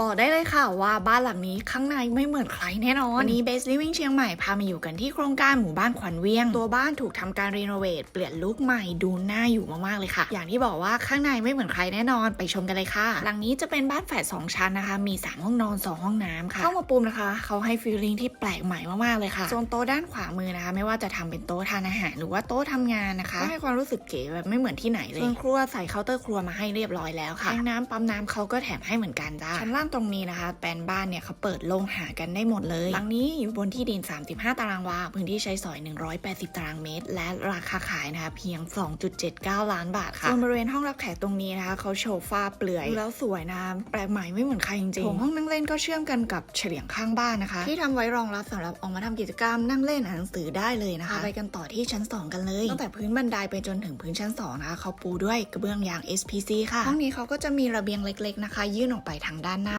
บอกได้เลยค่ะว่าบ้านหลังนี้ข้างในไม่เหมือนใครแน่นอนวันนี้ Base Living เชียงใหม่พามาอยู่กันที่โครงการหมู่บ้านขวัญเวียง ตัวบ้านถูกทำการรีโนเวทเปลี่ยนลุคใหม่ดูน่าอยู่มากๆเลยค่ะ อย่างที่บอกว่าข้างในไม่เหมือนใครแน่นอนไปชมกันเลยค่ะ หลังนี้จะเป็นบ้านแฝดสองชั้นนะคะ มี 3 ห้องนอน 2 ห้องน้ำค่ะเข้ามาปุ่มนะคะเขาให้ฟีลลิ่งที่แปลกใหม่มากๆเลยค่ะโซนโต๊ะด้านขวามือนะคะ ไม่ว่าจะทำเป็นโต๊ะทานอาหารหรือว่าโต๊ะทำงานนะคะก็ให้ความรู้สึกเก๋แบบไม่เหมือนที่ไหนเลยส่วนครัวใส่เคาน์เตอร์ครัวมาให้เรียบร้อยแล้วค่ะแทงน้ำปั๊มน้ำเขาก็แถมให้เหมือนกันจ้าชั้นล่างตรงนี้นะคะ แปลนบ้านเนี่ยเขาเปิดโล่งหากันได้หมดเลย หลังนี้อยู่บนที่ดิน 35 ตารางวา พื้นที่ใช้สอย 180 ตารางเมตร และราคาขายนะคะ เพียง 2.79 ล้านบาทค่ะส่วนบริเวณห้องรับแขกตรงนี้นะคะเขาโชว์ฝ้าเปลือยดูแล้วสวยนะแปลกใหม่ไม่เหมือนใครจริงๆโถงห้องนั่งเล่นก็เชื่อมกันกับเฉลียงข้างบ้านนะคะ ที่ทำไว้รองรับสำหรับออกมาทำกิจกรรมนั่งเล่นอ่านหนังสือได้เลยนะคะไปกันต่อที่ชั้น 2 กันเลยตั้งแต่พื้นบันไดไปจนถึงพื้นชั้น2นะคะเขาปูด้วยกระเบื้องยาง SPC ค่ะห้องนี้เขาก็จะมีระเบียงเล็ก ๆนะคะ ยื่นออกไปทางด้านหน้า